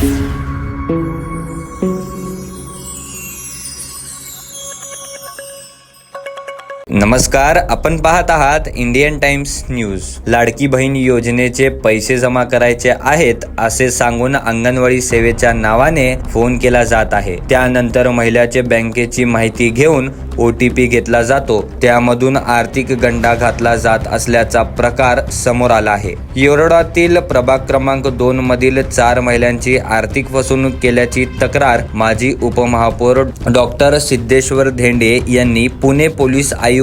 Música नमस्कार आपण पाहत आहात Indian Times news. Ladki Bahin योजनेचे पैसे जमा करायचे आहेत असे सांगून अंगणवाडी सेवेच्या नावाने फोन केला जात आहे. त्यानंतर महिलाचे बँकेची माहिती घेऊन ओ टी पी घेतला जातो. त्यामधून आर्थिक गंडा घातला जात असल्याचा प्रकार समोर आला आहे. येरोडातील प्रभाग क्रमांक दोन मधील चार महिलांची आर्थिक फसवणूक केल्याची तक्रार माजी उपमहापौर डॉक्टर सिद्धेश्वर धेंडे यांनी पुणे पोलीस आयुक्त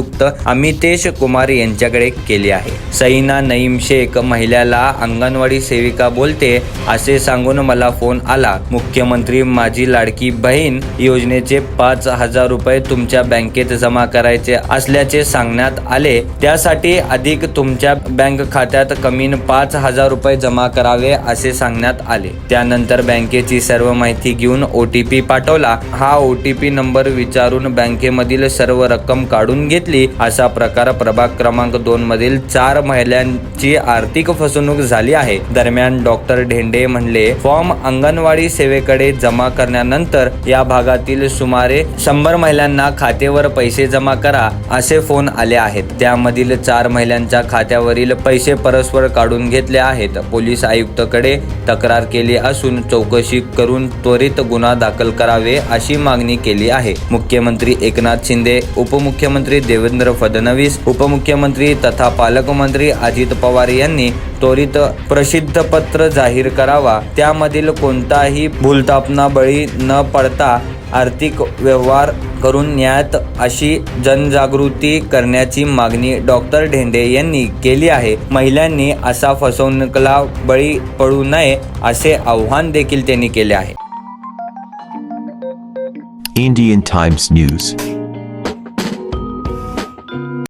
अमितेश कुमार यांच्याकडे केली आहे. सईना नईम शेख महिलाला अंगणवाडी सेविका बोलते असे सांगून मला फोन आला. मुख्यमंत्री माझी लाडकी बहीण योजनेचे पाच हजार रुपये तुमच्या बँकेत जमा करायचे असल्याचे सांगण्यात आले. त्यासाठी अधिक तुमच्या बँक खात्यात कमीन पाच हजार रुपये जमा करावे असे सांगण्यात आले. त्यानंतर बँकेची सर्व माहिती घेऊन ओ टी पी पाठवला. हा ओ टी पी नंबर विचारून बँकेमधील सर्व रक्कम काढून घेतली. असा प्रकार प्रभाग क्रमांक दोन मधील चार महिलांची आर्थिक फसवणूक झाली आहे. दरम्यान डॉक्टर ढेंडे म्हणले फॉर्म अंगणवाडी सेवेकडे जमा करण्यानंतर या भागातील सुमारे शंभर महिलांना खातेवर पैसे जमा करा असे फोन आले आहेत. त्यामधील चार महिलांच्या खात्यावरील पैसे परस्पर काढून घेतले आहेत. पोलीस आयुक्तकडे तक्रार केली असून चौकशी करून त्वरित गुन्हा दाखल करावे अशी मागणी केली आहे. मुख्यमंत्री एकनाथ शिंदे उपमुख्यमंत्री देवेंद्र फडणवीस उपमुख्यमंत्री तथा पालकमंत्री अजित पवार यांनी त्वरित प्रसिद्ध पत्र जाहीर करावा. त्यामधील कोणताही भूलतापना बळी न पडता आर्थिक व्यवहार करून न्यायात अशी जनजागृती करण्याची मागणी डॉक्टर ढेंडे यांनी केली आहे. महिलांनी असा फसवणुकीला बळी पडू नये असे आव्हान देखील त्यांनी केले आहे. Indian Times news.